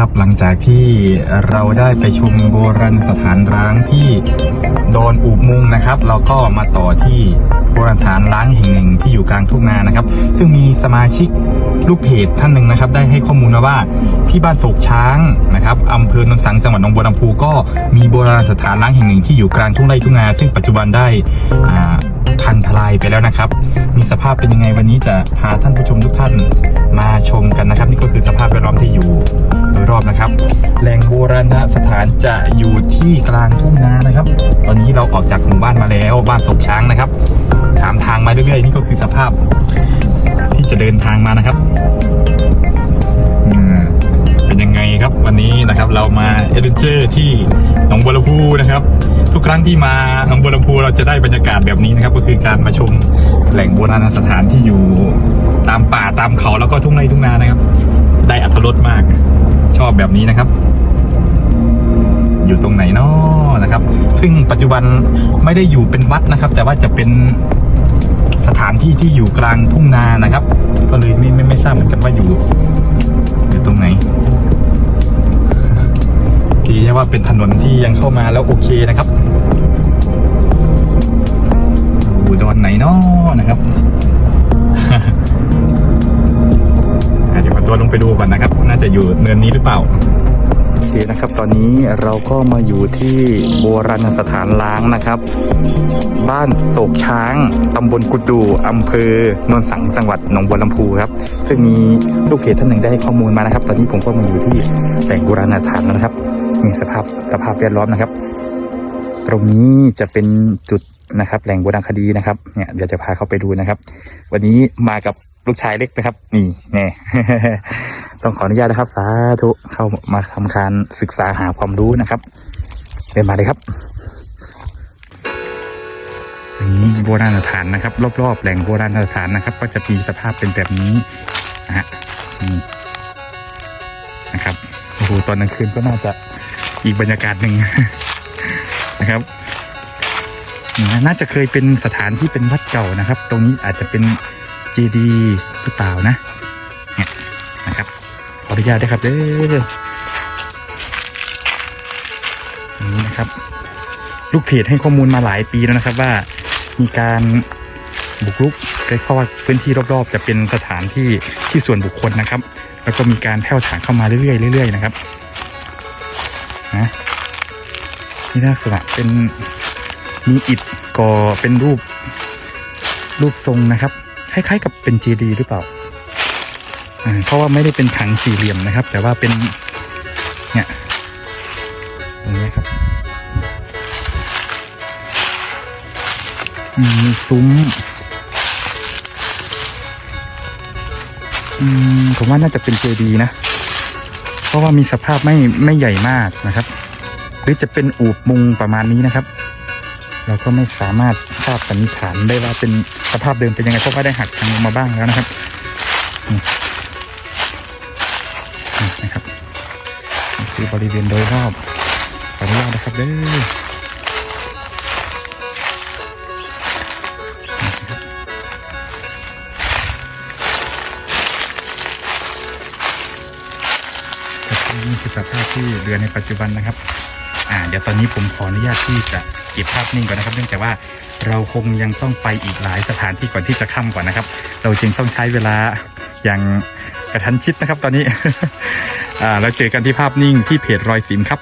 ครับ หลังจากที่เราได้ไปชมโบราณสถานร้างที่ดอนอูบมุงนะครับ เราก็มาต่อที่โบราณสถานร้างแห่งหนึ่งที่อยู่กลางทุ่งนานะครับ ซึ่งมีสมาชิกลูกเพจท่านหนึ่งนะครับ ได้ให้ข้อมูลมาว่าที่บ้านโศกช้างนะครับอำเภอนนสังจังหวัดหนองบัวลำพูก็มีโบราณสถานร้างแห่งหนึ่งที่อยู่กลางทุ่งไร่ทุ่งนาซึ่งปัจจุบันได้พังทลายไปแล้วนะครับ มีสภาพเป็นยังไงวันนี้จะพาท่านผู้ชมทุกท่านมาชมกันนะครับ นี่ก็คือสภาพแวดล้อมที่อยู่ ยรอบนะครับ แหล่งโบราณสถานจะอยู่ที่กลางทุ่งนานะครับ ตอนนี้เราออกจากหมู่บ้านมาแล้วบ้านศกช้างนะครับ ถามทางมาเรื่อยๆนี่ก็คือสภาพ ที่จะเดินทางมานะครับเป็นยังไงครับวันนี้นะครับเรามาเอเดนเจอร์ที่หนองบัวลำพูนะครับ ทุกครั้งที่มาหนองบัวลำพูเราจะได้บรรยากาศแบบนี้นะครับ ก็คือการมาชมแหล่งโบราณสถานที่อยู่ตามป่าตามเขาแล้วก็ทุ่งไร่ทุ่งนานะครับ ได้อัธรสมาก ชอบแบบนี้นะครับ อยู่ตรงไหนเนาะนะครับ ซึ่งปัจจุบันไม่ได้อยู่เป็นวัดนะครับ แต่ว่าจะเป็นสถานที่ที่อยู่กลางทุ่งนานะครับ ก็เลยไม่ไม่ไม่ทราบเหมือนกันว่าอยู่อยู่ตรงไหนทีนะว่าเป็นถนนที่ยังเข้ามาแล้วโอเคนะครับอยู่ดอนไหนเนาะนะครับ ตัวลงไปดูก่อนนะครับ น่าจะอยู่เนินนี้หรือเปล่าโอเคนะครับ ตอนนี้เราก็มาอยู่ที่โบราณสถานล้างนะครับ บ้านโศกช้าง ตำบลกุดดูอำเภอนนสังจังหวัดหนองบัวลำพูครับ ซึ่งมีลูกเพจท่านหนึ่งได้ข้อมูลมานะครับ ตอนนี้ผมก็มาอยู่ที่แหล่งโบราณสถานแล้วนะครับนี่สภาพสภาพแวดล้อมนะครับ ตรงนี้จะเป็นจุด นะครับ แหล่งโบราณคดีนะครับเนี่ยเดี๋ยวจะพาเข้าไปดูนะครับ วันนี้มากับลูกชายเล็กนะครับ นี่แน่ต้องขออนุญาตนะครับ สาธุเข้ามาทำการศึกษาหาความรู้นะครับเดินมาเลยครับนี่โบราณสถานนะครับ รอบๆแหล่งโบราณสถานนะครับ ก็จะมีสภาพเป็นแบบนี้นะฮะนี่นะครับโอ้โหตอนกลางคืนก็น่าจะอีกบรรยากาศหนึ่งนะครับ น่าจะเคยเป็นสถานที่เป็นวัดเก่านะครับ ตรงนี้อาจจะเป็นเจดีย์หรือเปล่านะเนี่ยนะครับขออนุญาตด้วยครับเด้ออย่างนี้นะครับ ลูกเพจให้ข้อมูลมาหลายปีแล้วนะครับ ว่ามีการบุกรุกเฉพาะว่าพื้นที่รอบๆ จะเป็นสถานที่ที่ส่วนบุคคลนะครับ แล้วก็มีการแผ่วถางเข้ามาเรื่อยๆเรื่อยๆนะครับนะนี่ลักษณะเป็น มีอิฐก่อเป็นรูป รูปทรงนะครับคล้ายๆกับเป็นเจดีย์หรือเปล่าเพราะว่าไม่ได้เป็นถังสี่เหลี่ยมนะครับ แต่ว่าเป็นเนี่ยตรงนี้ครับมมีซุ้มอืมผมว่าน่าจะเป็นเจดีย์นะ เพราะว่ามีสภาพไม่ไม่ใหญ่มากนะครับ หรือจะเป็นอูบมุงประมาณนี้นะครับ เราก็ไม่สามารถทราบสันนิษฐานได้ว่าเป็นสภาพเดิมเป็นยังไงเพราะว่าได้หักทางลงมาบ้างแล้วนะครับนะครับนี่คือบริเวณโดยรอบขออนุญาตนะครับเด้อนี่คือสภาพที่เรือในปัจจุบันนะครับ อ่า เดี๋ยวตอนนี้ผมขออนุญาตที่จะ เก็บภาพนิ่งก่อนนะครับ เนื่องจากว่าเราคงยังต้องไปอีกหลายสถานที่ก่อนที่จะค่ำก่อนนะครับ เราจึงต้องใช้เวลาอย่างกระทันชิดนะครับ ตอนนี้เราเจอกันที่ภาพนิ่งที่เพจรอยสิมครับ